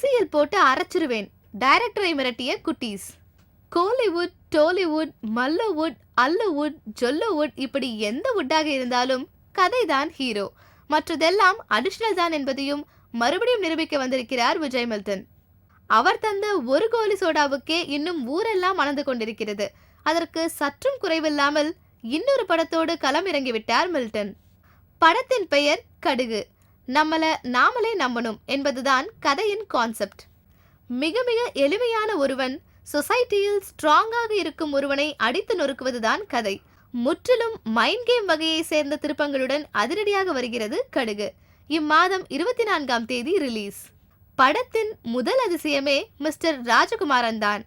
மிக்சியில் போட்டு அரைச்சிருவேன். டைரக்டரை மிரட்டிய குட்டீஸ். கோலிவுட் டோலிவுட் மல்லவுட் அல்லவுட் ஜொல்லவுட் இப்படி எந்த வுட்டாக இருந்தாலும் கதைதான் ஹீரோ. மற்றதெல்லாம் அடிஷனல் தான் என்பதையும் மறுபடியும் நிரூபிக்க வந்திருக்கிறார் விஜய் மில்டன். அவர் தந்த ஒரு கோலி சோடாவுக்கே இன்னும் ஊரெல்லாம் மணந்து கொண்டிருக்கிறது. அதற்கு சற்றும் குறைவில்லாமல் இன்னொரு படத்தோடு களம் இறங்கிவிட்டார் மில்டன். படத்தின் பெயர் கடுகு. நம்மள நாமளே நம்பணும் என்பதுதான் கதையின் கான்செப்ட் மிக மிக எளிமையான ஒருவன் சொசைட்டியில் ஸ்ட்ராங்காக இருக்கும் ஒருவனை அடித்து நொறுக்குவதுதான் கதை. முற்றிலும் மைண்ட் கேம் வகையை சேர்ந்த திருப்பங்களுடன் அதிரடியாக வருகிறது கடுகு. இம்மாதம் இருபத்தி நான்காம் தேதி ரிலீஸ் படத்தின் முதல் அதிசயமே மிஸ்டர் ராஜகுமாரன் தான்.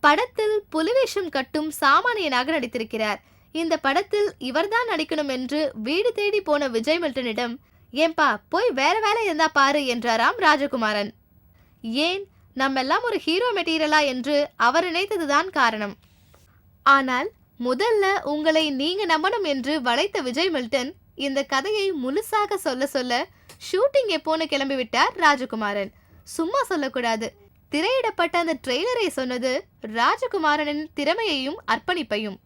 படத்தில் புலிவேஷம் கட்டும் சாமானியனாக நடித்திருக்கிறார். இந்த படத்தில் இவர்தான் நடிக்கணும் என்று வீடு தேடி போன விஜய் மில்டனிடம் ஏன்பா போய் வேற வேலை இருந்தா பாரு என்றாராம் ராஜகுமாரன். ஏன் நம்மெல்லாம் ஒரு ஹீரோ மெட்டீரியலா என்று அவர் நினைத்ததுதான் காரணம். ஆனால் முதல்ல உங்களை நீங்க நம்பணும் என்று வளைத்த விஜய் மில்டன் இந்த கதையை முழுசாக சொல்ல சொல்ல ஷூட்டிங் எப்போன்னு கிளம்பிவிட்டார் ராஜகுமாரன். சும்மா சொல்லக்கூடாது. திரையிடப்பட்ட அந்த ட்ரெய்லரை சொன்னது ராஜகுமாரனின் திறமையையும் அர்ப்பணிப்பையும்.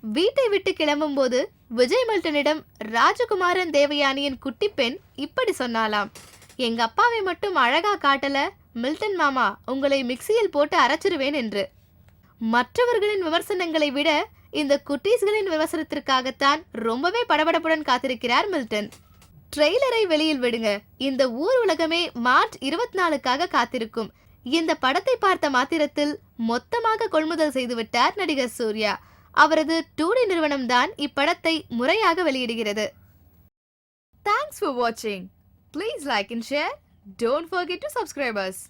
வீட்டை விட்டு கிளம்பும்போது விஜய் மில்டனிடம் ராஜகுமாரன் தேவயானியின் குட்டி பெண் இப்படி சொன்னாலாம் எங்க அப்பாவை மட்டும் அழகா காட்டல மில்டன் மாமா உங்களை மிக்சியில் போட்டு அரைச்சிருவேன் என்று. மற்றவர்களின் விமர்சனங்களை விட இந்த குட்டீஸ்களின் விமர்சனத்திற்காகத்தான் ரொம்பவே படபடப்புடன் காத்திருக்கிறார் மில்டன். ட்ரெய்லரை வெளியில் விடுங்க. இந்த ஊர் உலகமே மார்ச் இருபத்தி நாலுக்காக காத்திருக்கும். இந்த படத்தை பார்த்த மாத்திரத்தில் மொத்தமாக கொள்முதல் செய்துவிட்டார் நடிகர் சூர்யா. அவரது டூடி நிறுவனம்தான் இப்படத்தை முறையாக வெளியிடுகிறது. தேங்க்ஸ் ஃபார் வாட்சிங் please like and share don't forget to subscribers